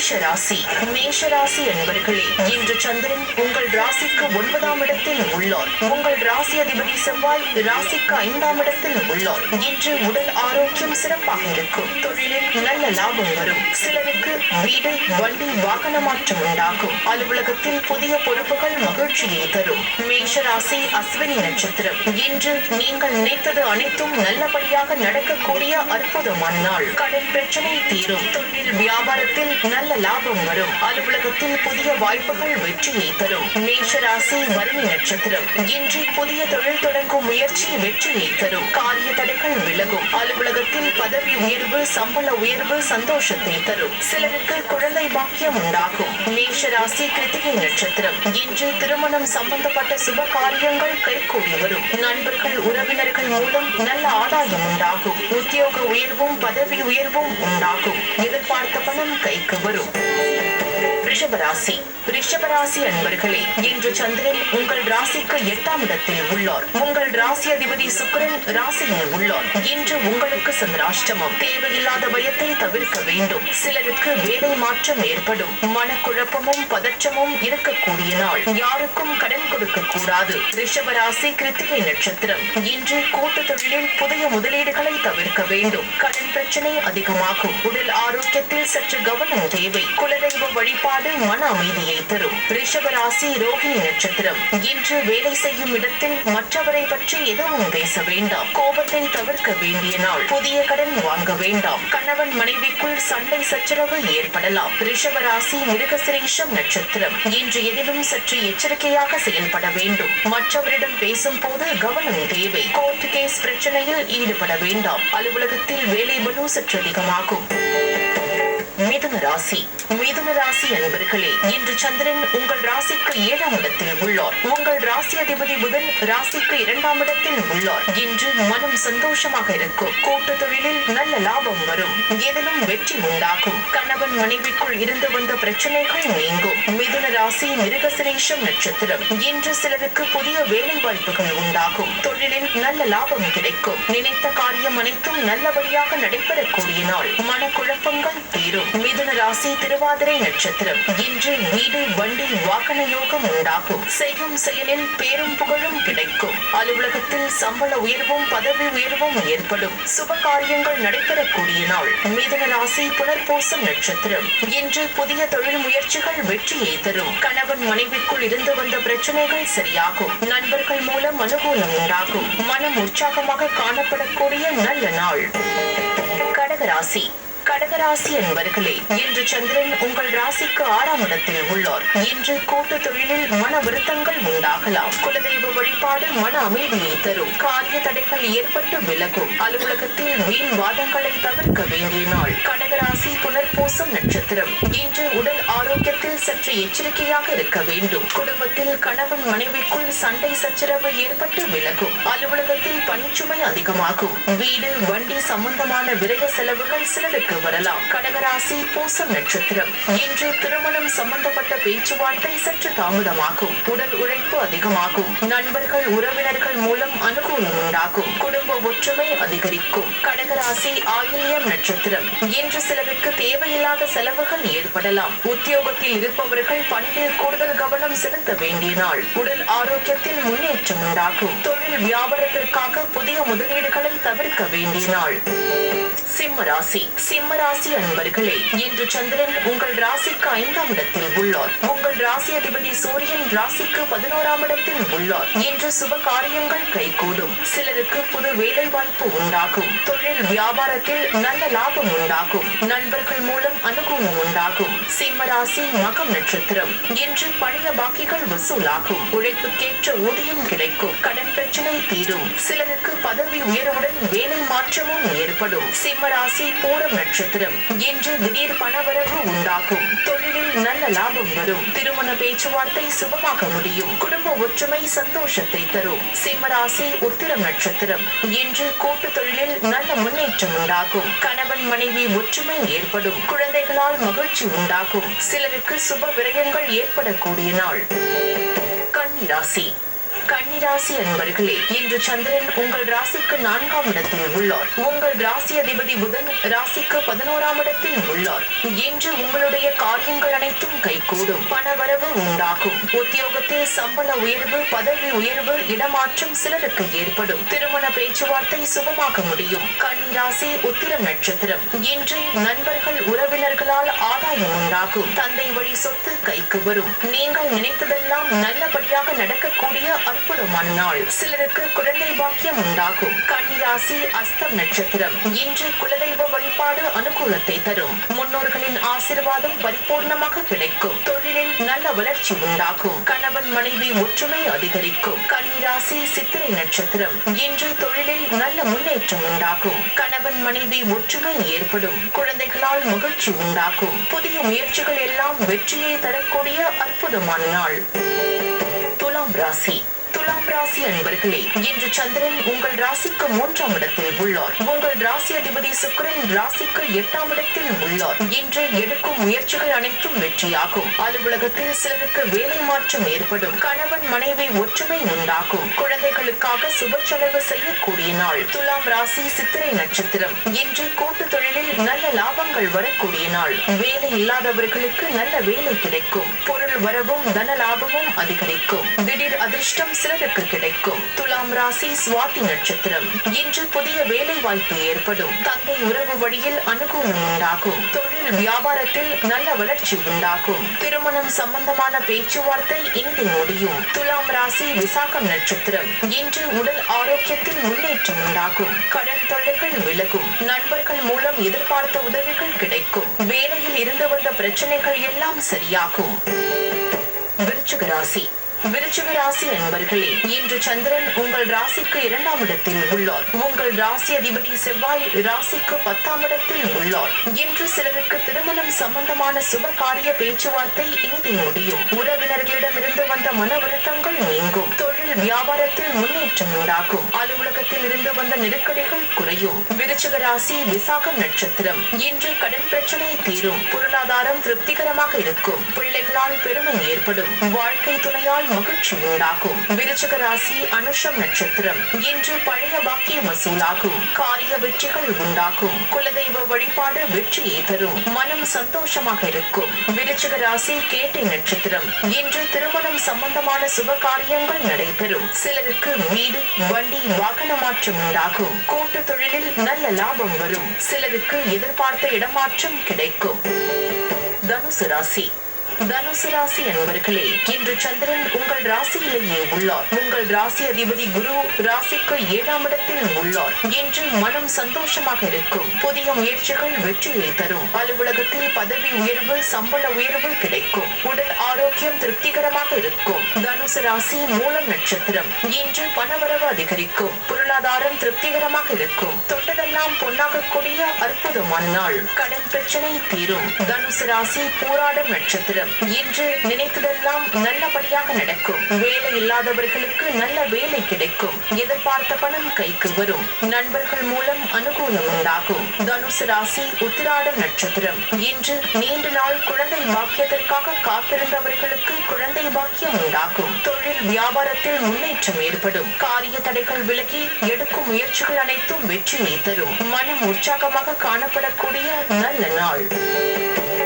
மேஷ ராசி. மேஷ ராசி அன்பர்களே இன்று சந்திரன் உங்கள் ராசிக்கு ஒன்பதாம் இடத்தில் உள்ளார். உங்கள் ராசி அதிபதி செவ்வாய் ராசிக்கு ஐந்தாம் இடத்தில் உள்ளார். இன்று உடல் ஆரோக்கியம் சிறப்பாக இருக்கும். தொழிலில் நல்ல லாபம் வரும். சிலருக்கு வீடு வண்டி வாகன மாற்றம் உண்டாகும். அலுவலகத்தில் புதிய பொறுப்புகள் மகிழ்ச்சியை தரும். மேஷ ராசி அஸ்வினி நட்சத்திரம். இன்று நீங்கள் நினைத்தது அனைத்தும் நல்லபடியாக நடக்கக்கூடிய அற்புதமான நாள். கடன் பிரச்சனை தீரும். தொழில் வியாபாரத்தில் நல்ல லாபம் வரும். அலுவலகத்தில் புதிய வாய்ப்புகள் வெற்றியை தரும் மேஷ ராசி நட்சத்திரம். இன்று புதிய தொழில் தொடங்கும் முயற்சி வெற்றியை தரும் காரிய தடைகள் விலகும். அலுவலகத்தில் பதவி உயர்வு சம்பள உயர்வு சந்தோஷத்தை தரும். சிலருக்கு குழந்தை பாக்கியம் உண்டாகும். மேஷ ராசி கிருத்திகை நட்சத்திரம். இன்று திருமணம் சம்பந்தப்பட்ட சுப காரியங்கள் கைகூடி வரும். நண்பர்கள் உறவினர்கள் மூலம் நல்ல ஆதாயம் உண்டாகும். உத்தியோக உயர்வும் பதவி உயர்வும் உண்டாகும். எதிர்பார்த்த பணம் கைக்கு வரும். Brasil. ரிஷபராசி. ரிஷபராசி அன்பர்களே இன்று சந்திரன் உங்கள் ராசிக்கு எட்டாம் இடத்தில் உள்ளார். உங்கள் ராசி அதிபதி சுக்கரன் ராசியில் உள்ளார். இன்று உங்களுக்கு சந்திராஷ்டமம். தேவையில்லாத பயத்தை தவிர்க்க வேண்டும். சிலருக்கு வேலை மாற்றம் ஏற்படும். மனக்குழப்பமும் பதற்றமும் இருக்கக்கூடிய நாள். யாருக்கும் கடன் கொடுக்க கூடாது. ரிஷபராசி கிருத்திகை நட்சத்திரம். இன்று கூட்டு தொழிலில் புதிய முதலீடுகளை தவிர்க்க வேண்டும். கடன் பிரச்சனை அதிகமாகும். உடல் ஆரோக்கியத்தில் சற்று கவனம் தேவை. குலதெய்வ வழிபாடு மன அமைதியை தரும். ரிஷபராசி ரோகிணி நட்சத்திரம். இன்று வேலை செய்யும் இடத்தில் மற்றவரை பற்றி எதுவும் பேச வேண்டாம். கோபத்தை தவிர்க்க வேண்டிய நாள். புதிய கடன் வாங்க வேண்டாம். கணவன் மனைவிக்குள் சண்டை சச்சரவு ஏற்படலாம். ரிஷபராசி மிருகசிரேஷம் நட்சத்திரம். இன்று எதிலும் சற்று எச்சரிக்கையாக செயல்பட வேண்டும். மற்றவரிடம் பேசும் போது கவனம் தேவை. கோர்ட் கேஸ் பிரச்சனையில் ஈடுபட வேண்டாம். அலுவலகத்தில் வேலை பலு சற்று அதிகமாகும் மிதுன ராசி. மிதுன ராசி அன்பர்களே இன்று சந்திரன் உங்கள் ராசிக்கு ஏழாம் இடத்தில் உள்ளார். உங்கள் ராசி அதிபதி புதன் ராசிக்கு இரண்டாம் இடத்தில் உள்ளார். இன்று மனம் சந்தோஷமாக இருக்கும். கூட்டு தொழிலில் நல்ல லாபம் வரும். எதிலும் வெற்றி உண்டாகும். கணவன் மனைவிக்குள் இருந்து வந்த பிரச்சனைகள் நீங்கும். மிதுன ராசி மிருகசிரேஷம் நட்சத்திரம். இன்று சிலருக்கு புதிய வேலை வாய்ப்புகள் உண்டாகும். தொழிலில் நல்ல லாபம் கிடைக்கும். நினைத்த காரியம் அனைத்தும் நல்லபடியாக நடைபெறக்கூடிய நாள். மனக்குழப்பங்கள் தீரும். மிதுன ராசி திருவாதிரை நட்சத்திரம். இன்று வீடு வண்டி வாகன யோகம் உண்டாகும். செய்யும் செயலில் பேரும் புகழும் கிடைக்கும். அலுவலகத்தில் சம்பள உயர்வும் பதவி உயர்வும் ஏற்படும். சுப காரியங்கள் நடைபெறக்கூடிய நாள். மிதுன ராசி புனர்பூசம் நட்சத்திரம். இன்று புதிய தொழில் முயற்சிகள் வெற்றியை தரும். கணவன் மனைவிக்குள் இருந்து வந்த பிரச்சனைகள் சரியாகும். நண்பர்கள் மூலம் அனுகூலம் உண்டாகும். மனம் உற்சாகமாக காணப்படக்கூடிய நல்ல நாள். கடகராசி. கடகராசி என்பர்களே இன்று சந்திரன் உங்கள் ராசிக்கு ஆறாம் இடத்தில் உள்ளார். இன்று கூட்டு தொழிலில் மன வருத்தங்கள் உண்டாகலாம். குலதெய்வ வழிபாடு மன அமைதியை தரும். காரிய தடைகள் ஏற்பட்டு விலகும். அலுவலகத்தில் வீண் வாதங்களை தவிர்க்க வேண்டிய நாள். கடகராசி புனர்பூசம் நட்சத்திரம். இன்று உடல் ஆரோக்கிய சற்று எச்சரிக்கையாக இருக்க வேண்டும். குடும்பத்தில் கணவன் மனைவிக்குள் சண்டை சச்சரவு ஏற்பட்டு விலகும். அலுவலகத்தில் பணிச்சுமை அதிகமாகும். வீடு வண்டி சம்பந்தமான விரய செலவுகள் சிலருக்கு வரலாம். கடகராசி பூசம் நட்சத்திரம். இன்று திருமணம் சம்பந்தப்பட்ட பேச்சுவார்த்தை சற்று தாமதமாகும். உடல் உழைப்பு அதிகமாகும். நண்பர்கள் உறவினர்கள் மூலம் அனுகூலம் உண்டாகும். குடும்ப ஒற்றுமை அதிகரிக்கும். கடகராசி ஆயில்யம் நட்சத்திரம். இன்று சிலருக்கு தேவையில்லாத செலவுகள் ஏற்படலாம். உத்தியோகத்தில் இருப்பவர்கள் பணியில் கூடுதல் கவனம் செலுத்த வேண்டிய நாள் உடல் ஆரோக்கியத்தில் முன்னேற்றம் உண்டாகும். தொழில் வியாபாரத்திற்காக புதிய முதலீடுகளை தவிர்க்க வேண்டிய நாள் சிம்ம ராசி. சிம்ம ராசி அன்பர்களே இன்று சந்திரன் உங்கள் ராசிக்கு ஐந்தாம் இடத்தில் உள்ளார். உங்கள் ராசி அதிபதி சூரியன் ராசிக்கு பதினோராம் இடத்தில் உள்ளார். இன்று சுப காரியங்கள் கைகூடும். சிலருக்கு புது வேலை வாய்ப்பு உண்டாகும். தொழில் வியாபாரத்தில் நல்ல லாபம் உண்டாகும். நண்பர்கள் மூலம் அனுகூலம் உண்டாகும். சிம்ம ராசி மகம் நட்சத்திரம். இன்று பழைய பாக்கிகள் வசூலாகும். உழைப்புக்கேற்ற ஊதியம் கிடைக்கும். கடன் பிரச்சனை தீரும். சிலருக்கு பதவி உயர்வுடன் வேலை மாற்றமும் ஏற்படும். சிம்ம கும்பராசி பூரம் நட்சத்திரம் இன்று திடீர் பணவரவு உண்டாகும். தொழிலில் நல்ல லாபம் வரும். திருமண பேச்சுவார்த்தை சுபமாக முடியும். குடும்ப ஒற்றுமை சந்தோஷத்தை தரும். சிம்மராசி உத்திரம் நட்சத்திரம் இன்று கூட்டு தொழிலில் நல்ல முன்னேற்றம் உண்டாகும். கணவன் மனைவி ஒற்றுமை ஏற்படும். குழந்தைகளால் மகிழ்ச்சி உண்டாகும். சிலருக்கு சுப விரயங்கள் ஏற்படக்கூடிய நாள். கன்னிராசி. ராசி கன்னிராசி அன்பர்களே இன்று சந்திரன் உங்கள் ராசிக்கு நான்காம் இடத்தில் உள்ளார். உங்கள் ராசி அதிபதி புதன் ராசிக்கு பதினோராம் இடத்தில் உள்ளார். இன்று உங்களுடைய காரியங்கள் அனைத்தும் கைகூடும். பணவரவு உண்டாகும். உத்தியோகத்தில் சம்பள உயர்வு பதவி உயர்வு இடமாற்றம் சிலருக்கு ஏற்படும். திருமண பேச்சுவார்த்தை சுபமாக முடியும். கன்னிராசி உத்திரம் நட்சத்திரம். இன்று நண்பர்கள் உறவினர்களால் ஆதாயம் உண்டாகும். தந்தை வழி சொத்து கைக்கு வரும். நீங்கள் நினைத்ததெல்லாம் நல்லபடியாக நடக்கக்கூடிய அற்புதமான நாள் சிலருக்கு குழந்தை பாக்கியம் உண்டாகும். கன்னிராசி அஸ்தம் நட்சத்திரம். இன்று குலதெய்வ வழிபாடு அனுகூலத்தை தரும். முன்னோர்களின் ஆசிர்வாதம் பரிபூர்ணமாக கிடைக்கும். தொழிலில் நல்ல வளர்ச்சி உண்டாகும். கணவன் மனைவி ஒற்றுமை அதிகரிக்கும். கன்னிராசி சித்திரை நட்சத்திரம். இன்று தொழிலில் நல்ல முன்னேற்றம் உண்டாகும். கணவன் மனைவி ஒற்றுமை ஏற்படும். குழந்தைகளால் மகிழ்ச்சி உண்டாகும். புதிய முயற்சிகள் எல்லாம் வெற்றியை தரக்கூடிய அற்புதமான நாள். துலாம் ராசி. துலாம் ராசி அன்பர்களே இன்று சந்திரன் உங்கள் ராசிக்கு மூன்றாம் இடத்தில் உள்ளார். உங்கள் ராசி அதிபதி சுக்கரன் ராசிக்கு எட்டாம் இடத்தில் உள்ளார். இன்று எடுக்கும் முயற்சிகள் அனைத்தும் வெற்றியாகும். அலுவலகத்தில் சிலருக்கு வேலை மாற்றம் ஏற்படும். கணவன் மனைவி ஒற்றுமை உண்டாகும். குழந்தைகளுக்காக சுப செலவு செய்யக்கூடிய நாள். துலாம் ராசி சித்திரை நட்சத்திரம். இன்று கூட்டு தொழிலில் நல்ல லாபங்கள் வரக்கூடிய நாள். வேலை இல்லாதவர்களுக்கு நல்ல வேலை கிடைக்கும். பொருள் வரவும் தன லாபமும் அதிகரிக்கும். திடீர் அதிர்ஷ்டம் சிலருக்கு கிடைக்கும். துலாம் ராசி சுவாதி நட்சத்திரம். இன்று புதிய வேலை வாய்ப்பு ஏற்படும். தந்தை உறவு வழியில் அனுகூலம் உண்டாகும். தொழில் வியாபாரத்தில் நல்ல வளர்ச்சி உண்டாகும். திருமணம் சம்பந்தமான பேச்சுவார்த்தை இன்று முடியும். துலாம் ராசி விசாகம் நட்சத்திரம். இன்று உடல் ஆரோக்கியத்தில் முன்னேற்றம் உண்டாகும். கடன் தொல்லைகள் விலகும். நண்பர்கள் மூலம் எதிர்பார்த்த உதவிகள் கிடைக்கும். வேலையில் இருந்து வந்த பிரச்சனைகள் எல்லாம் சரியாகும். விருச்சிக ராசி. விருச்சிக ராசி நண்பர்களே இன்று சந்திரன் உங்கள் ராசிக்கு இரண்டாம் இடத்தில் உள்ளார். உங்கள் ராசி அதிபதி செவ்வாய் ராசிக்கு பத்தாம் இடத்தில் உள்ளார். இன்று சிலருக்கு திருமணம் சம்பந்தமான சுப காரிய பேச்சுவார்த்தை இன்று முடியும். உறவினர்களிடமிருந்து வந்த மன வருத்தங்கள் நீங்கும். தொழில் வியாபாரத்தில் முன்னேற்றம் உண்டாகும். அலுவலகத்தில் இருந்து வந்த நெருக்கடிகள் குறையும். விருச்சிக ராசி விசாகம் நட்சத்திரம். இன்று கடன் பிரச்சனை தீரும். பொருளாதாரம் திருப்திகரமாக இருக்கும். பிள்ளைகளால் பெருமை ஏற்படும். வாழ்க்கை துணையால் மகிழ்ச்சி உண்டாகும். விருச்சிக ராசி அனுஷம் நட்சத்திரம். இன்று பழைய பாக்கிய வசூலாகும். காரிய வெற்றிகள் உண்டாகும். குலதெய்வ வழிபாடு வெற்றியை தரும். மனம் சந்தோஷமாக இருக்கும். விருச்சிக ராசி கேட்டை நட்சத்திரம். இன்று திருமணம் சம்பந்தமான சுப காரியங்கள் நடைபெறும். சிலருக்கு வீடு வண்டி வாகன மாற்றம் உண்டாகும். கூட்டு தொழிலில் நல்ல லாபம் வரும். சிலருக்கு எதிர்பார்த்த இடமாற்றம் கிடைக்கும். தனுசு ராசி. தனுசு ராசி அன்பர்களே இன்று சந்திரன் உங்கள் ராசியிலேயே உள்ளார். உங்கள் ராசி அதிபதி குரு ராசிக்கு ஏழாம் இடத்தில் உள்ளார். இன்று மனம் சந்தோஷமாக இருக்கும். புதிய முயற்சிகள் வெற்றியை தரும். அலுவலகத்தில் பதவி உயர்வு சம்பள உயர்வு கிடைக்கும். உடல் ஆரோக்கியம் திருப்திகரமாக இருக்கும். தனுசு ராசி மூலம் நட்சத்திரம். இன்று பணவரவு அதிகரிக்கும். பொருளாதாரம் திருப்திகரமாக இருக்கும். தொட்டதெல்லாம் பொன்னாகக்கூடிய அற்புதமான நாள். கடன் பிரச்சனை தீரும். தனுசு ராசி போராடும் நட்சத்திரம். இன்று நினைத்ததெல்லாம் நல்லபடியாக நடக்கும். வேலை இல்லாதவர்களுக்கு நல்ல வேலை கிடைக்கும். எதிர்பார்த்த பணம் கைக்கு வரும். நண்பர்கள் மூலம் அனுகூலம் உண்டாகும். தனுசு ராசி உத்திராடம் நட்சத்திரம். இன்று நீண்ட நாள் குழந்தை பாக்கியத்திற்காக காத்திருந்தவர்களுக்கு குழந்தை பாக்கியம் உண்டாகும். தொழில் வியாபாரத்தில் முன்னேற்றம் ஏற்படும். காரிய தடைகள் விலகி எடுக்கும் முயற்சிகள் அனைத்தும் வெற்றியை தரும் மனம் உற்சாகமாக காணப்படக்கூடிய நல்ல நாள்.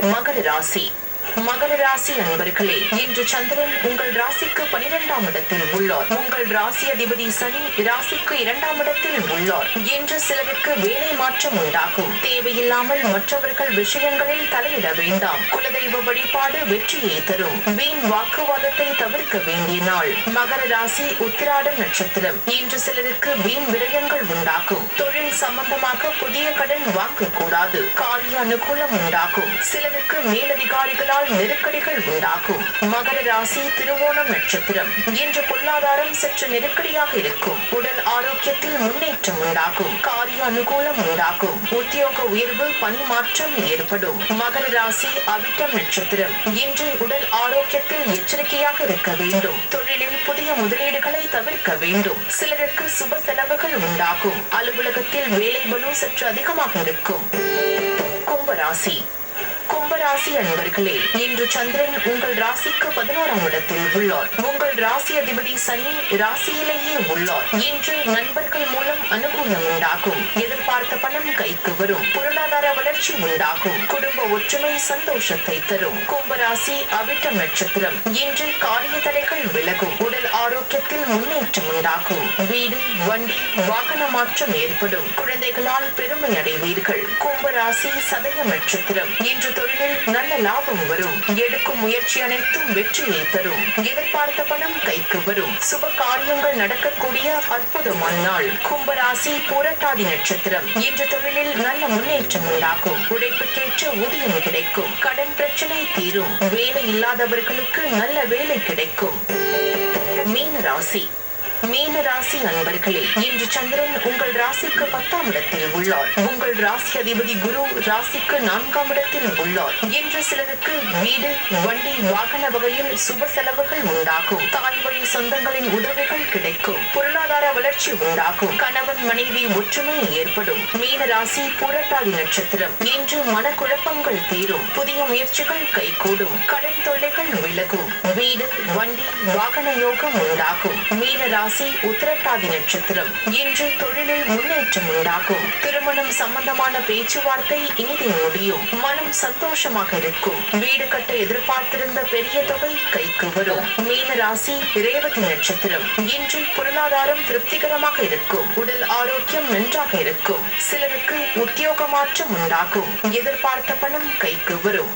மகர ராசி. மகர ராசி அன்பர்களே இன்று சந்திரன் உங்கள் ராசிக்கு பனிரெண்டாம் இடத்தில் உள்ளார். உங்கள் ராசி அதிபதி சனி ராசிக்கு இரண்டாம் இடத்தில் உள்ளார். இன்று சிலருக்கு வேலை மாற்றம் உண்டாகும். தேவையில்லாமல் மற்றவர்கள் விஷயங்களில் தலையிட வேண்டாம். குலதெய்வ வழிபாடு வெற்றியை தரும். வீண் வாக்குவாதத்தை தவிர்க்க வேண்டிய நாள். மகர ராசி உத்திராடம் நட்சத்திரம். இன்று சிலருக்கு வீண் விரயங்கள் உண்டாகும். தொழில் சம்பந்தமாக புதிய கடன் வாங்கக்கூடாது. காரிய அனுகூலம் உண்டாகும். சிலருக்கு மேலதிகாரிகளால் நெருக்கடிகள் உண்டாகும். மகர ராசி திருவோணம் நட்சத்திரம். இன்று பொருளாதாரம் சற்று நெருக்கடியாக இருக்கும். உடல் ஆரோக்கியத்தில் முன்னேற்றம் உண்டாகும். காரிய அனுகூலம் உண்டாகும். உத்தியோக உயர்வு பணி மாற்றம் ஏற்படும். மகர ராசி அவிட்டம் நட்சத்திரம். இன்று உடல் ஆரோக்கியத்தில் எச்சரிக்கையாக இருக்க வேண்டும். தொழிலில் புதிய முதலீடுகளை தவிர்க்க வேண்டும். சிலருக்கு சுப செலவுகள் உண்டாகும். அலுவலகத்தில் வேலை பலு சற்று அதிகமாக இருக்கும். கும்பராசி கும்பராசி அன்பர்களே இன்று சந்திரன் உங்கள் ராசிக்கு பதினோராம் இடத்தில் உள்ளார். உங்கள் ராசி அதிபதி சனி ராசியிலேயே உள்ளார். இன்று நண்பர்கள் மூலம் அனுகூலம் உண்டாகும். எதிர்பார்த்த பணம் கைக்கு வரும். பொருளாதார வளர்ச்சி உண்டாகும். குடும்ப ஒற்றுமை சந்தோஷத்தை தரும். கும்பராசி அவிட்டம் நட்சத்திரம். இன்று காரிய தடைகள் விலகும். உடல் ஆரோக்கியத்தில் முன்னேற்றம் உண்டாகும். வீடு வண்டி வாகன மாற்றம் ஏற்படும். குழந்தைகளால் பெருமை அடைவீர்கள். கும்பராசி சதய நட்சத்திரம். இன்று தொழிலில் நல்ல லாபம் வரும். எடுக்கும் முயற்சி அனைத்தும் வெற்றியை தரும். எதிர்பார்த்த பணம் கைக்கு வரும். சுப காரியங்கள் நடக்கக்கூடிய அற்புதமான நாள். கும்பராசி புரட்டாதி நட்சத்திரம். இன்று தொழிலில் நல்ல முன்னேற்றம் உண்டாகும். உழைப்புக்கேற்ற ஊதியம் கிடைக்கும். கடன் பிரச்சனை தீரும். வேலை இல்லாதவர்களுக்கு நல்ல வேலை கிடைக்கும். மீன ராசி மீன ராசி அன்பர்களே இன்று சந்திரன் உங்கள் ராசிக்கு பத்தாம் இடத்தில் உள்ளார். உங்கள் ராசி அதிபதி குரு ராசிக்கு நான்காம் இடத்தில் உள்ளார். இன்று சிலருக்கு வீடு வண்டி வாகன வகையில் சுப செலவுகள் உண்டாகும். தாய் சொந்தங்களின் உதவிகள் கிடைக்கும். பொருளாதார வளர்ச்சி உண்டாகும். கணவன் மனைவி ஒற்றுமை ஏற்படும். மீன ராசி புரட்டாதி நட்சத்திரம். இன்று மனக்குழப்பங்கள் தீரும். புதிய முயற்சிகள் கைகூடும். கடன் தொல்லைகள் விலகும். வீடு வண்டி வாகன யோகம் உண்டாகும். மீன ராசி உத்திரட்டாதி நட்சத்திரம். இன்று தொழிலில் முன்னேற்றம் உண்டாகும். திருமணம் சம்பந்தமான பேச்சுவார்த்தை இனிதே முடியும். மனம் சந்தோஷமாக இருக்கும். வீடு கட்ட எதிர்பார்த்திருந்த பெரிய தொகை கைக்கு வரும். மீன ராசி இருபத்தி நட்சத்திரம். இன்று பொருளாதாரம் திருப்திகரமாக இருக்கும். உடல் ஆரோக்கியம் நன்றாக இருக்கும். சிலருக்கு உத்தியோக மாற்றம் உண்டாகும். எதிர்பார்த்த பணம் கைக்கு வரும்.